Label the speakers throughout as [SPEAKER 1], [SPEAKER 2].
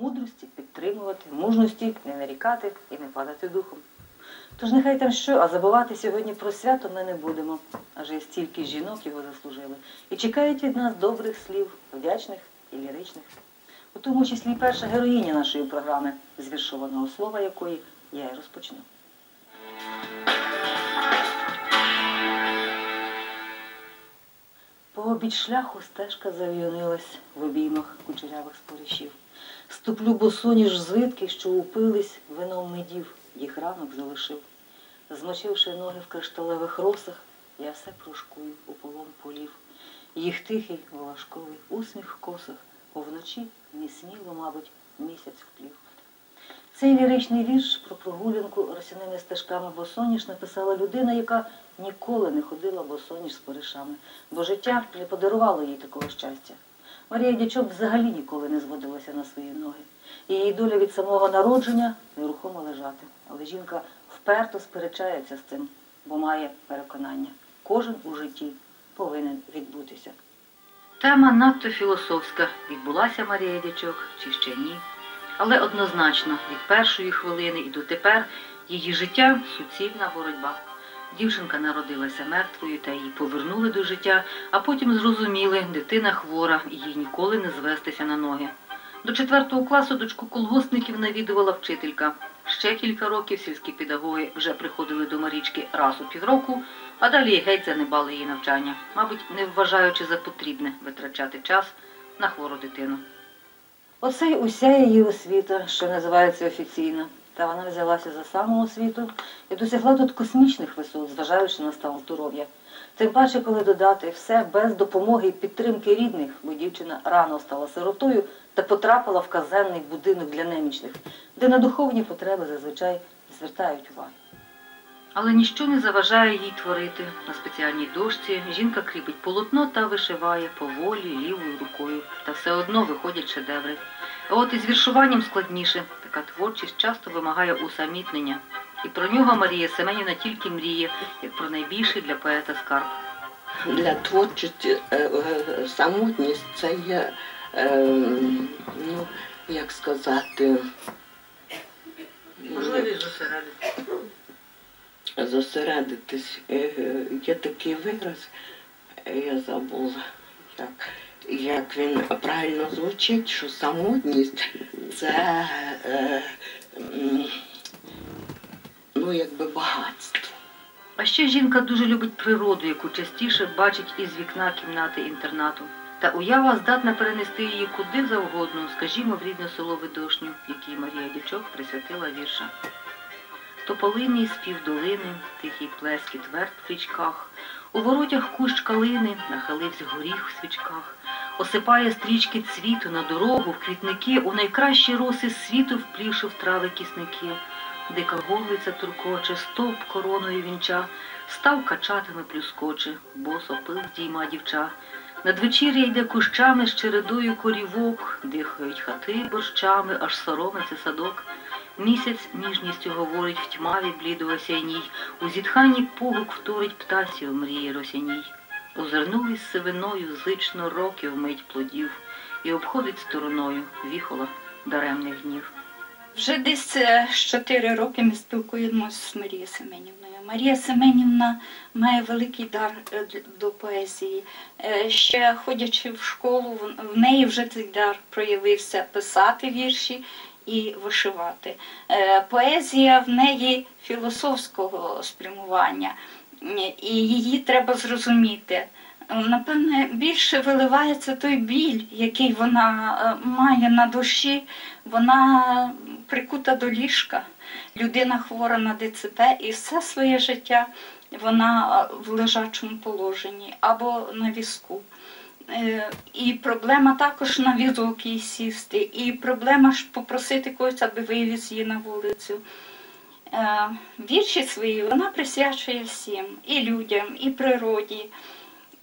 [SPEAKER 1] мудрості підтримувати, мужності не нарікати і не падати духом. Тож нехай там що, а забувати сьогодні про свято ми не будемо, адже стільки жінок його заслужили, і чекають від нас добрих слів, вдячних і ліричних. У тому числі і перша героїня нашої програми, з віршованого слова якої я й розпочну. По обід шляху стежка зав'юнилась в обіймах кучерявих споришів. Ступлю босоніж звитки, що упились вином медів, їх ранок залишив. Змочивши ноги в кришталевих росах, я все прошкую у полон полів. Їх тихий, волошковий усміх в косах, бо вночі несміло, мабуть, місяць вплів. Цей ліричний вірш про прогулянку росяними стежками босоніж написала людина, яка ніколи не ходила босоніж з поришами, бо життя не подарувало їй такого щастя. Марія Дячок взагалі ніколи не зводилася на свої ноги. Її доля від самого народження нерухомо лежати. Але жінка вперто сперечається з цим, бо має переконання. Кожен у житті повинен відбутися. Тема надто філософська. Відбулася Марія Дячок чи ще ні. Але однозначно від першої хвилини і дотепер її життя суцільна боротьба. Дівчинка народилася мертвою та її повернули до життя, а потім зрозуміли, дитина хвора і їй ніколи не звестися на ноги. До четвертого класу дочку колгоспників навідувала вчителька. Ще кілька років сільські педагоги вже приходили до Марічки раз у півроку, а далі геть занебали її навчання, мабуть, не вважаючи за потрібне витрачати час на хвору дитину. Оце й уся її освіта, що називається офіційна. Та вона взялася за самоосвіту і досягла тут космічних висот, зважаючи на стан здоров'я. Тим паче, коли додати все без допомоги і підтримки рідних, бо дівчина рано стала сиротою та потрапила в казенний будинок для немічних, де на духовні потреби зазвичай звертають увагу. Але ніщо не заважає їй творити. На спеціальній дошці жінка кріпить полотно та вишиває поволі лівою рукою, та все одно виходять шедеври. А от із віршуванням складніше. Така творчість часто вимагає усамітнення. І про нього Марія Семенівна тільки мріє, як про найбільший для поета скарб.
[SPEAKER 2] Для творчості е, е, самотність це є, е, ну, як сказати, можливість
[SPEAKER 1] зосередити.
[SPEAKER 2] Зосередитись. Е, Є такий вираз, е, я забула, як, як він правильно звучить, що самотність це е, ну, якби багатство.
[SPEAKER 1] А ще жінка дуже любить природу, яку частіше бачить із вікна кімнати інтернату. Та уява здатна перенести її куди завгодно, скажімо, в рідне село Видошню, якій Марія Дячок присвятила вірша. Тополиний спів долини, тихий плескіт верт в річках, у воротях кущ калини нахилився горіх в свічках, осипає стрічки цвіту на дорогу, в квітники, у найкращі роси світу вплівши в трави кісники. Дика горлиця туркоче, стовп короною вінча, став качатами плюскоче, босо пил дійма дівча. Надвечір'я йде кущами з чередою корівок, дихають хати борщами, аж соромиться садок. Місяць ніжністю говорить в тьмаві блідо осяній, у зітханні пугук вторить птасі у мрії росяній. Озирнулись сивиною зично років мить плодів, і обходить стороною віхола даремних гнів.
[SPEAKER 3] Вже десь е, 4 роки ми спілкуємося з Марією Семенівною. Марія Семенівна має великий дар е, до поезії. Е, Ще ходячи в школу, в неї вже цей дар проявився писати вірші і вишивати. Е, Поезія в неї філософського спрямування, і її треба зрозуміти. Напевне, більше виливається той біль, який вона е, має на душі. Вона прикута до ліжка, людина хвора на ДЦП, і все своє життя вона е, в лежачому положенні або на візку. Е, І проблема також на візок сісти, і проблема ж попросити когось, аби вивіз її на вулицю. Е, Вірші свої вона присвячує всім, і людям, і природі,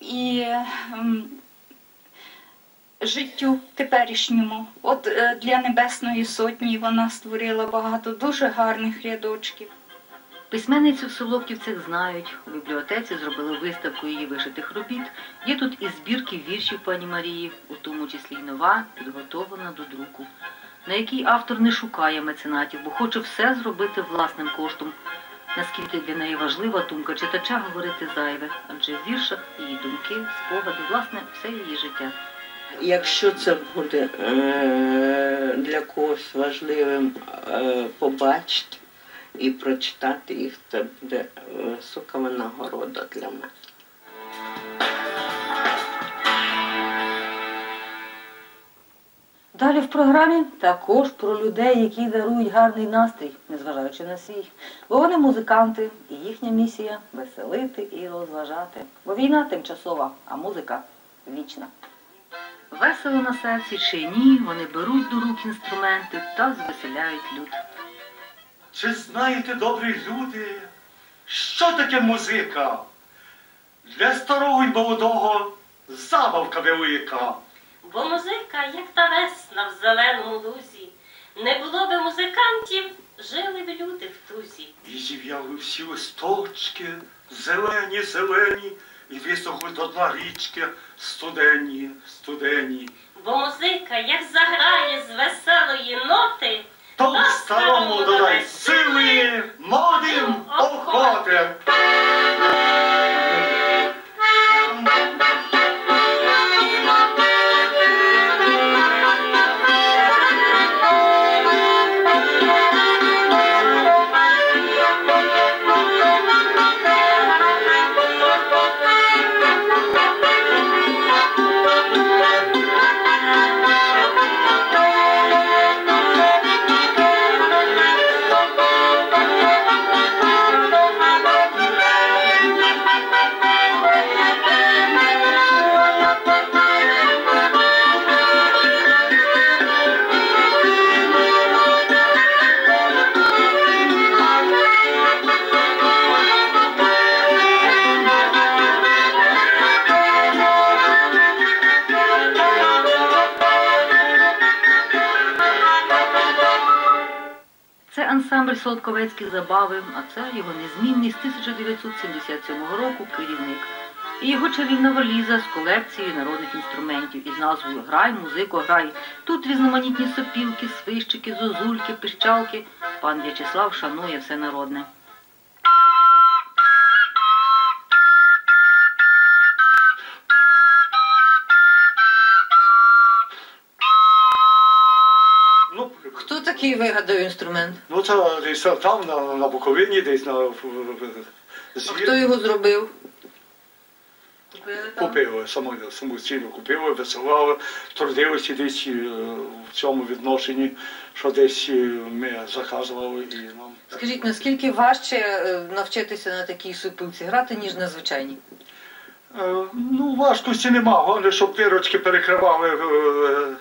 [SPEAKER 3] і ем, життю теперішньому. От е, для Небесної Сотні вона створила багато дуже гарних рядочків.
[SPEAKER 1] Письменницю Соловківцях знають. У бібліотеці зробили виставку її вишитих робіт. Є тут і збірки віршів пані Марії, у тому числі й нова, підготовлена до друку. на якій автор не шукає меценатів, бо хоче все зробити власним коштом. Наскільки для неї важлива думка читача говорити зайве, адже в віршах її думки, спогади, власне, все її життя.
[SPEAKER 2] Якщо це буде е, для когось важливим е, побачити і прочитати їх, це буде висока нагорода для мене.
[SPEAKER 1] Далі в програмі також про людей, які дарують гарний настрій, незважаючи на свій. Бо вони музиканти, і їхня місія веселити і розважати. Бо війна тимчасова, а музика вічна. Весело на серці чи ні, вони беруть до рук інструменти та звеселяють люд.
[SPEAKER 4] Чи знаєте, добрі люди, що таке музика? Для старого й молодого забавка велика.
[SPEAKER 5] Бо музика, як та весна в зеленому лузі. Не було би музикантів, жили б люди в тузі.
[SPEAKER 4] І зів'яли всі листочки, зелені, зелені, і висохли до дна річки студені, студені.
[SPEAKER 5] Бо музика, як заграє з веселої ноти,
[SPEAKER 4] То в старому додай we mold
[SPEAKER 1] him, ансамбль Солодковецькі забави, а це його незмінний з 1977 року керівник. І його чарівна валіза з колекцією народних інструментів із назвою Грай, музико, грай. Тут різноманітні сопілки, свищики, зозульки, пищалки. Пан В'ячеслав шанує все народне. Такий вигадав інструмент?
[SPEAKER 4] ну це десь там, на, на Буковині, десь на
[SPEAKER 1] А хто його зробив?
[SPEAKER 4] Купили, само, самостійно купили, висилали, трудилися десь е, в цьому відношенні, що десь е, ми заказували і нам.
[SPEAKER 1] Скажіть, наскільки важче е, навчитися на такій супилці грати, ніж на звичайній?
[SPEAKER 4] Е, Ну, важкості нема, головне, щоб дирочки перекривали е,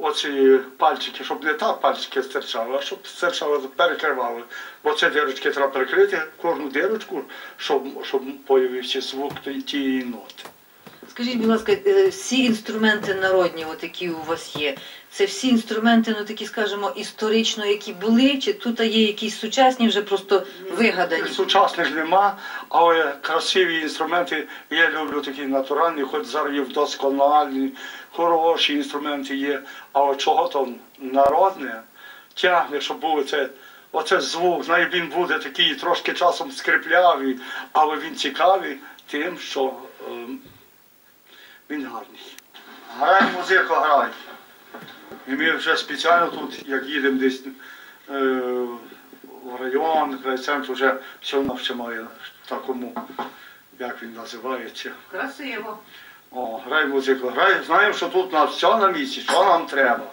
[SPEAKER 4] оці пальчики, щоб не так пальчики стирчали, а щоб стирчали, перекривали. Бо це дирочки треба перекрити, кожну дирочку, щоб, щоб появився звук тієї ноти.
[SPEAKER 1] Скажіть, будь ласка, е, всі інструменти народні, от які у вас є, це всі інструменти, ну такі, скажімо, історично, які були, чи тут є якісь сучасні, вже просто вигадані?
[SPEAKER 4] Сучасних нема, але красиві інструменти, я люблю такі натуральні, хоч зараз є вдосконалі, хороші інструменти є, але чого там народне тягне, щоб було це. Оце звук, знає, він буде такий трошки часом скриплявий, але він цікавий тим, що ем, він гарний. Грай музику, грай. І ми вже спеціально тут, як їдемо десь е, в район, в райцентр, вже все навчимо такому, як він називається.
[SPEAKER 1] Красиво.
[SPEAKER 4] О, грай музику, грай. Знаємо, що тут на все на місці, що нам треба.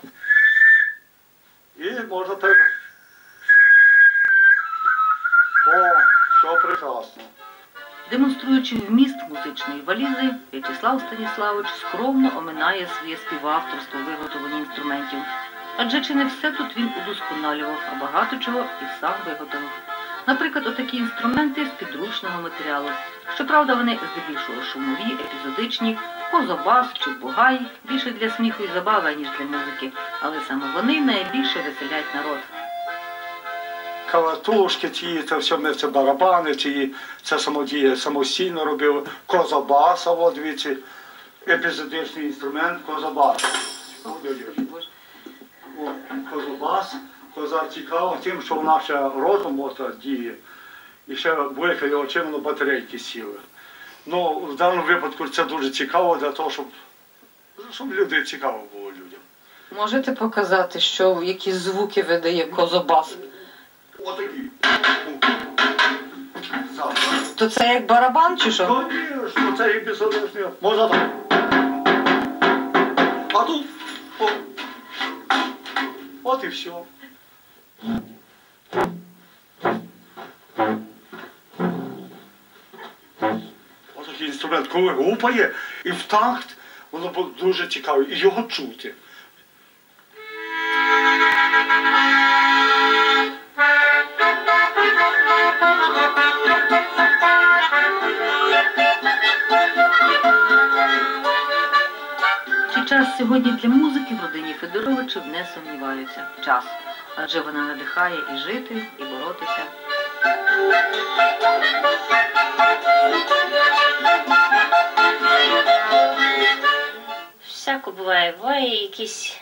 [SPEAKER 4] І можна так. О, все прекрасно.
[SPEAKER 1] Демонструючи вміст музичної валізи, В'ячеслав Станіславович скромно оминає своє співавторство виготовлення інструментів. Адже чи не все тут він удосконалював, а багато чого і сам виготовив. Наприклад, отакі інструменти з підручного матеріалу. Щоправда, вони здебільшого шумові, епізодичні, козобас чи бугай, більше для сміху і забави, ніж для музики, але саме вони найбільше веселять народ.
[SPEAKER 4] Калатушки ті, це все ми це барабани, ті, це самодіє самостійно робили. Козабаса, от дивіться, епізодичний інструмент. О, Козубас, козар цікаво тим, що вона ще от діє. І ще велика очима на батарейки сіли. Ну, в даному випадку це дуже цікаво для того, щоб, щоб люди цікаво було людям.
[SPEAKER 1] Можете показати, що які звуки видає козобас?
[SPEAKER 4] Отакі.
[SPEAKER 1] То це як барабан чи що?
[SPEAKER 4] Конечно, це і безодесні. Можна так. А тут. О. От і все. Отакий інструмент, коли гупає і в такт, воно дуже цікаво. І його чути.
[SPEAKER 1] Сьогодні для музики в родині Федоровичів не сумніваються. Час. Адже вона надихає і жити, і боротися.
[SPEAKER 5] Всяко буває, буває якісь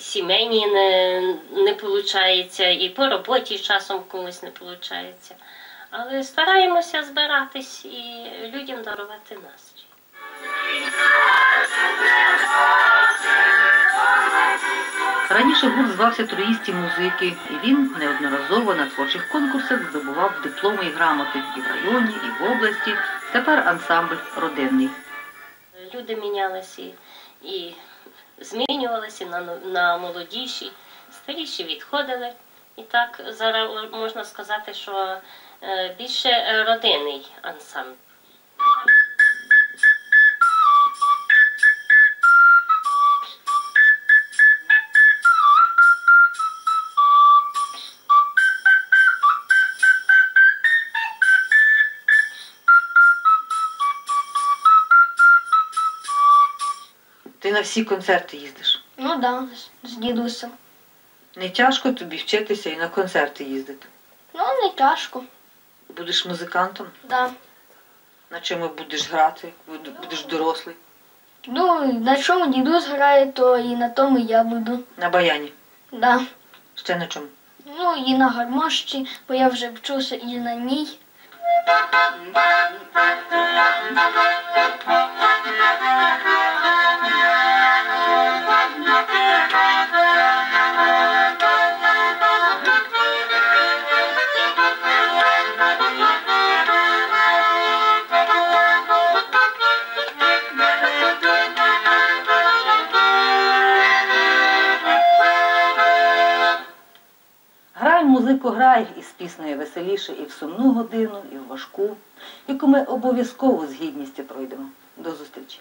[SPEAKER 5] сімейні не, не виходить, і по роботі часом комусь не виходить. Але стараємося збиратись і людям дарувати настрій.
[SPEAKER 1] Раніше гурт звався Троїсті музики, і він неодноразово на творчих конкурсах здобував дипломи і грамоти і в районі, і в області. Тепер ансамбль родинний.
[SPEAKER 5] Люди мінялися і, змінювалися на, но- на молодіші, старіші відходили. І так зараз можна сказати, що е, більше е, родинний ансамбль.
[SPEAKER 1] На всі концерти їздиш.
[SPEAKER 6] Ну да, з- з дідусем.
[SPEAKER 1] Не тяжко тобі вчитися і на концерти їздити.
[SPEAKER 6] Ну, не тяжко.
[SPEAKER 1] Будеш музикантом,
[SPEAKER 6] Да.
[SPEAKER 1] на чому будеш грати, буд- будеш дорослий.
[SPEAKER 6] Ну, на чому дідусь грає, то і на тому я буду.
[SPEAKER 1] На баяні.
[SPEAKER 6] Да.
[SPEAKER 1] Ще на чому.
[SPEAKER 6] Ну, і на гармошці, бо я вже вчуся і на ній.
[SPEAKER 1] Грай музику, грай із піснею веселіше і в сумну годину, і важку, яку ми обов'язково з гідністю пройдемо. До зустрічі!